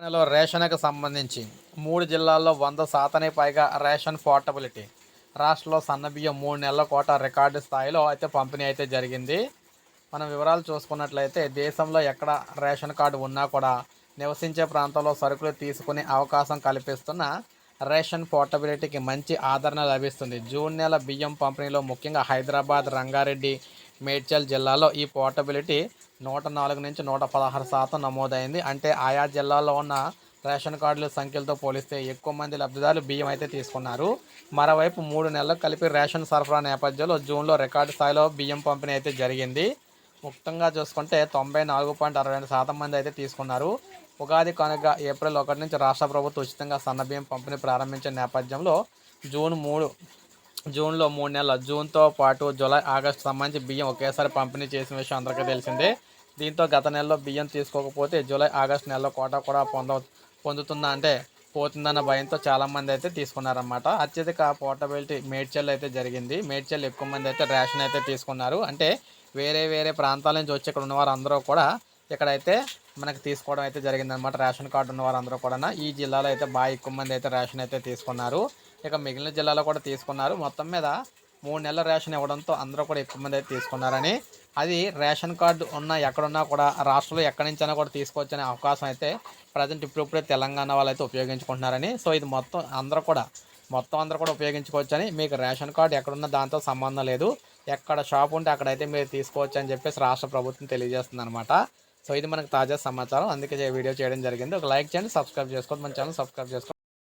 తెలంగాణలో రేషన్కు సంబంధించి మూడు జిల్లాల్లో వంద శాతానికి పైగా రేషన్ పోర్టబిలిటీ. రాష్ట్రంలో సన్నబియ్యం మూడు నెలల కోట రికార్డు స్థాయిలో అయితే పంపిణీ అయితే జరిగింది. మనం వివరాలు చూసుకున్నట్లయితే దేశంలో ఎక్కడ రేషన్ కార్డు ఉన్నా కూడా నివసించే ప్రాంతంలో సరుకులు తీసుకునే అవకాశం కల్పిస్తున్న రేషన్ పోర్టబిలిటీకి మంచి ఆదరణ లభిస్తుంది. జూన్ నెల బియ్యం పంపిణీలో ముఖ్యంగా హైదరాబాద్ రంగారెడ్డి మేడ్చల్ జిల్లాలో ఈ పోర్టబిలిటీ నూట నాలుగు నుంచి నూట పదహారు శాతం నమోదైంది. అంటే ఆయా జిల్లాల్లో ఉన్న రేషన్ కార్డుల సంఖ్యలతో పోలిస్తే ఎక్కువ మంది లబ్ధిదారులు బియ్యం అయితే తీసుకున్నారు. మరోవైపు మూడు నెలలు కలిపి రేషన్ సరఫరా నేపథ్యంలో జూన్లో రికార్డు స్థాయిలో బియ్యం పంపిణీ అయితే జరిగింది. ముక్తంగా చూసుకుంటే తొంభై నాలుగు పాయింట్ అరవై రెండు శాతం మంది అయితే తీసుకున్నారు. ఉగాది కనుక ఏప్రిల్ ఒకటి నుంచి రాష్ట్ర ప్రభుత్వం ఉచితంగా సన్నబియ్యం పంపిణీ ప్రారంభించిన నేపథ్యంలో జూన్ మూడు జూన్లో మూడు నెలల జూన్తో పాటు జూలై ఆగస్టు సంబంధించి బియ్యం ఒకేసారి పంపిణీ చేసిన విషయం అందరికీ తెలిసిందే. దీంతో గత నెలలో బియ్యం తీసుకోకపోతే జూలై ఆగస్టు నెలలో కోటా కూడా పొంద పొందుతుందా అంటే పోతుందన్న భయంతో చాలామంది అయితే తీసుకున్నారన్నమాట. అత్యధిక పోర్టబిలిటీ మేడ్చల్ అయితే జరిగింది. మేడ్చల్ ఎక్కువ మంది అయితే రేషన్ అయితే తీసుకున్నారు. అంటే వేరే వేరే ప్రాంతాల నుంచి వచ్చి ఇక్కడ ఉన్నవారు అందరూ కూడా ఇక్కడైతే మనకి తీసుకోవడం అయితే జరిగిందనమాట రేషన్ కార్డు ఉన్నవారు అందరూ కూడా ఈ జిల్లాలో అయితే బాగా ఎక్కువ మంది అయితే రేషన్ అయితే తీసుకున్నారు. ఇక మిగిలిన జిల్లాలో కూడా తీసుకున్నారు. మొత్తం మీద మూడు నెలల రేషన్ ఇవ్వడంతో అందరూ కూడా ఎక్కువ మంది అయితే తీసుకున్నారని. అది రేషన్ కార్డు ఉన్న ఎక్కడున్నా కూడా రాష్ట్రంలో ఎక్కడి నుంచైనా కూడా తీసుకోవచ్చనే అవకాశం అయితే ప్రజెంట్ ఇప్పుడిప్పుడే తెలంగాణ వాళ్ళు అయితే ఉపయోగించుకుంటున్నారని. సో ఇది మొత్తం అందరూ కూడా మొత్తం అందరూ కూడా ఉపయోగించుకోవచ్చని. మీకు రేషన్ కార్డు ఎక్కడున్నా దాంతో సంబంధం లేదు. ఎక్కడ షాప్ ఉంటే అక్కడైతే మీరు తీసుకోవచ్చు అని చెప్పేసి రాష్ట్ర ప్రభుత్వం తెలియజేస్తుంది అనమాట సో ఇది మనకు తాజా సమాచారం. అందుకే వీడియో చేయడం జరిగింది. ఒక లైక్ చేయండి సబ్స్క్రైబ్ చేసుకోండి. మన ఛానల్ సబ్స్క్రైబ్ చేసుకోండి.